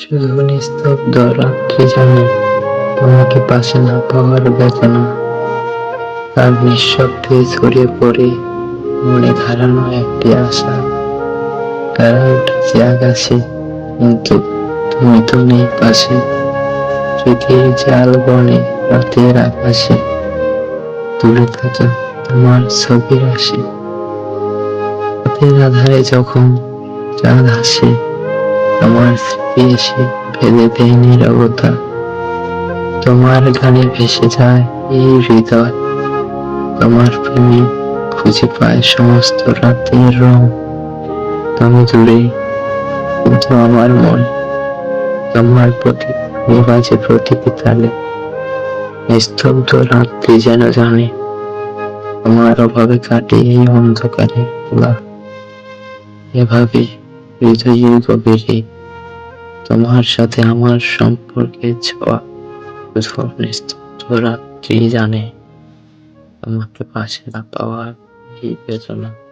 শুধু নিস্তব্ধ রাত্রি জানে, তোমাকে পাশে না পাওয়ার বেদনা। আর নিঃশব্দে ছড়িয়ে পড়ে মনে ধারানো একটি আশা। তারা উঠেছে আকাশে, কিন্তু তুমি তো নেই পাশে। চোখের জাল বনে, রাতের আকাশে। দূরে থাকা তোমার ছবির আসে রাতের আধারে যখন চাঁদ হাসে স্মৃতি এসে ফেলে দেয় নীরবতা। তোমার গানে ভেসে যায় এই হৃদয়। তোমার প্রেমে খুঁজে পায় সমস্ত রাতের রং। তুমি দূরে কিন্তু আমার মন। তোমার প্রতি বাজে প্রতিটি তালে। নিস্তব্ধ রাত্রি যেন জানে, তোমার অভাবে কাটে এই অন্ধকারে এভাবে হৃদয়ের গভীরে তোমার সাথে আমার সম্পর্কে ছোঁয়া। শুধু রাত্রি জানে। তোমাকে পাশে না পাওয়ার এই বেদনা।